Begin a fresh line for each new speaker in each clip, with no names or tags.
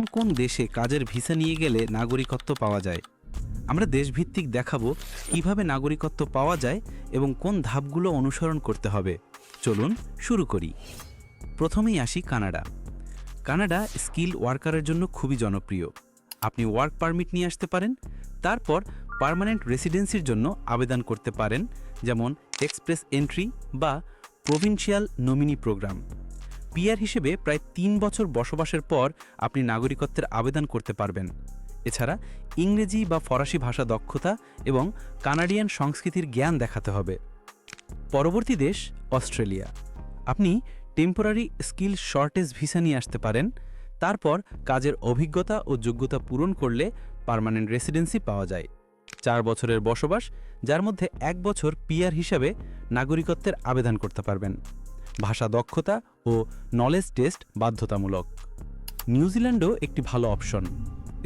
কোন কোন দেশে কাজের ভিসা নিয়ে গেলে নাগরিকত্ব পাওয়া যায়? আমরা দেশভিত্তিক দেখাবো কীভাবে নাগরিকত্ব পাওয়া যায় এবং কোন ধাপগুলো অনুসরণ করতে হবে। চলুন শুরু করি। প্রথমেই আসি কানাডা। কানাডা স্কিল ওয়ার্কারের জন্য খুবই জনপ্রিয়। আপনি ওয়ার্ক পারমিট নিয়ে আসতে পারেন, তারপর পার্মানেন্ট রেসিডেন্সির জন্য আবেদন করতে পারেন, যেমন এক্সপ্রেস এন্ট্রি বা প্রভিনশিয়াল নমিনি প্রোগ্রাম। পিআর হিসেবে প্রায় তিন বছর বসবাসের পর আপনি নাগরিকত্বের আবেদন করতে পারবেন। এছাড়া ইংরেজি বা ফরাসি ভাষা দক্ষতা এবং কানাডিয়ান সংস্কৃতির জ্ঞান দেখাতে হবে। পরবর্তী দেশ অস্ট্রেলিয়া। আপনি টেম্পোরারি স্কিল শর্টেজ ভিসা নিয়ে আসতে পারেন। তারপর কাজের অভিজ্ঞতা ও যোগ্যতা পূরণ করলে পার্মানেন্ট রেসিডেন্সি পাওয়া যায়। চার বছরের বসবাস, যার মধ্যে এক বছর পিয়ার হিসাবে নাগরিকত্বের আবেদন করতে পারবেন। ভাষা দক্ষতা ও নলেজ টেস্ট বাধ্যতামূলক। নিউজিল্যান্ডও একটি ভালো অপশন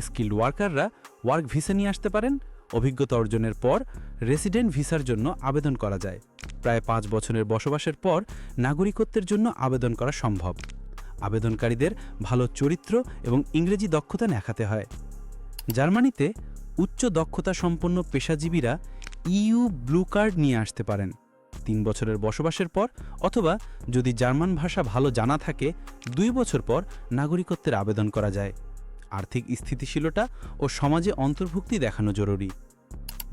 স্কিল্ড ওয়ার্কাররা ওয়ার্ক ভিসা নিয়ে আসতে পারেন। অভিজ্ঞতা অর্জনের পর রেসিডেন্ট ভিসার জন্য আবেদন করা যায়। প্রায় পাঁচ বছরের বসবাসের পর নাগরিকত্বের জন্য আবেদন করা সম্ভব। আবেদনকারীদের ভালো চরিত্র এবং ইংরেজি দক্ষতা দেখাতে হয়। জার্মানিতে উচ্চ দক্ষতা সম্পন্ন পেশাজীবীরা ইউ ব্লু কার্ড নিয়ে আসতে পারেন। তিন বছরের বসবাসের পর অথবা যদি জার্মান ভাষা ভালো জানা থাকে, দুই বছর পর নাগরিকত্বের আবেদন করা যায়। আর্থিক স্থিতিশীলতা ও সমাজে অন্তর্ভুক্তি দেখানো জরুরি।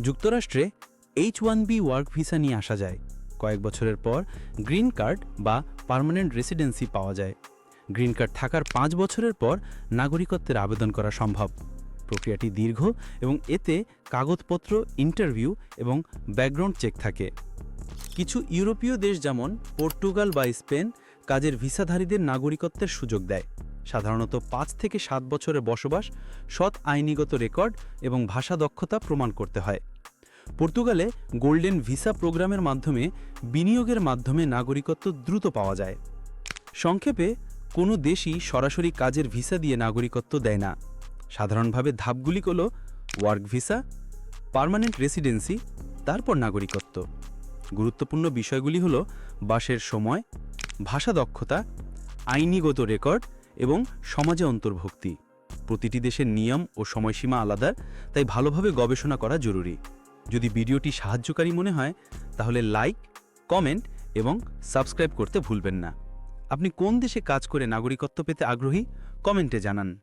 যুক্তরাষ্ট্রে H one B work visa নিয়ে আসা যায়। কয়েক বছরের পর গ্রিন কার্ড বা পার্মানেন্ট রেসিডেন্সি পাওয়া যায়। গ্রিন কার্ড থাকার পাঁচ বছরের পর নাগরিকত্বের আবেদন করা সম্ভব। প্রক্রিয়াটি দীর্ঘ এবং এতে কাগজপত্র, ইন্টারভিউ এবং ব্যাকগ্রাউন্ড চেক থাকে। কিছু ইউরোপীয় দেশ যেমন পর্তুগাল বা স্পেন কাজের ভিসাধারীদের নাগরিকত্বের সুযোগ দেয়। সাধারণত পাঁচ থেকে সাত বছরের বসবাস, সৎ আইনিগত রেকর্ড এবং ভাষা দক্ষতা প্রমাণ করতে হয়। পর্তুগালে গোল্ডেন ভিসা প্রোগ্রামের মাধ্যমে বিনিয়োগের মাধ্যমে নাগরিকত্ব দ্রুত পাওয়া যায়। সংক্ষেপে, কোনো দেশই সরাসরি কাজের ভিসা দিয়ে নাগরিকত্ব দেয় না। সাধারণভাবে ধাপগুলি হল ওয়ার্ক ভিসা, পার্মানেন্ট রেসিডেন্সি, তারপর নাগরিকত্ব। গুরুত্বপূর্ণ বিষয়গুলি হল বাসের সময়, ভাষা দক্ষতা, আইনিগত রেকর্ড এবং সমাজে অন্তর্ভুক্তি। প্রতিটি দেশের নিয়ম ও সময়সীমা আলাদা, তাই ভালোভাবে গবেষণা করা জরুরি। যদি ভিডিওটি সাহায্যকারী মনে হয়, তাহলে লাইক, কমেন্ট এবং সাবস্ক্রাইব করতে ভুলবেন না। আপনি কোন দেশে কাজ করে নাগরিকত্ব পেতে আগ্রহী? কমেন্টে জানান।